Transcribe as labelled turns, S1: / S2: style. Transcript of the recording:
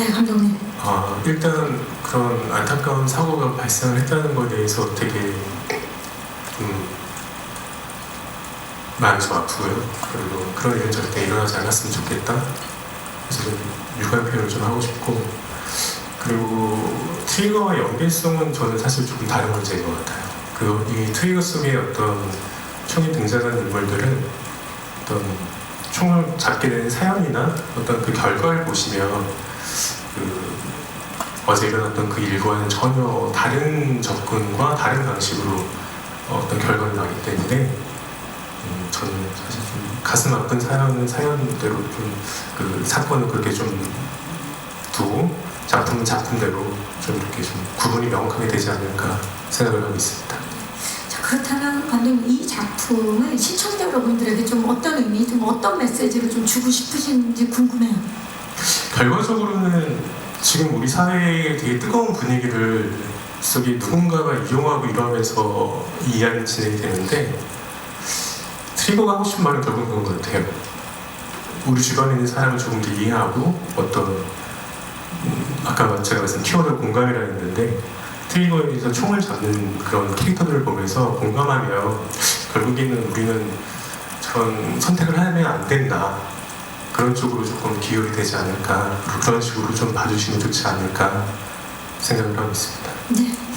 S1: 네, 감독님.
S2: 아, 일단 그런 안타까운 사고가 발생을 했다는 것에 대해서 되게 좀 마음이 좀 아프고요. 그리고 그런 일은 절대 일어나지 않았으면 좋겠다. 그래서 좀 유감 표현을 좀 하고 싶고 그리고 트리거와 연계성은 저는 사실 조금 다른 문제인 것 같아요. 그 이 트리거 속의 어떤 총이 등장하는 인물들은 어떤 총을 잡게 된 사연이나 어떤 그 결과를 보시면 그 어제 일어났던 그 일과는 전혀 다른 접근과 다른 방식으로 어떤 결과를 나기 때문에 음, 저는 사실 좀 가슴 아픈 사연은 사연대로 좀 그 사건을 그렇게 좀 두고 작품은 작품대로 좀 이렇게 좀 구분이 명확하게 되지 않을까 생각을 하고 있습니다.
S1: 자, 그렇다면 감독님 이 작품을 시청자 여러분들에게 좀 어떤 의미, 좀 어떤 메시지를 좀 주고 싶으신지 궁금해요.
S2: 결과적으로는 지금 우리 사회의 되게 뜨거운 분위기를 속에 누군가가 이용하고 이러면서 이 이야기가 진행이 되는데 트리거가 하고 싶은 말은 결국 그런 것 같아요. 우리 주변에 있는 사람을 조금 더 이해하고 어떤 음, 아까 제가 말씀 키워드 공감이라 했는데 트리거에서 총을 잡는 그런 캐릭터들을 보면서 공감하면 결국에는 우리는 저런 선택을 하면 안 된다. 그런 쪽으로 조금 기여이 되지 않을까 그런 식으로 좀 봐주시면 좋지 않을까 생각을 하고 있습니다.
S1: 네.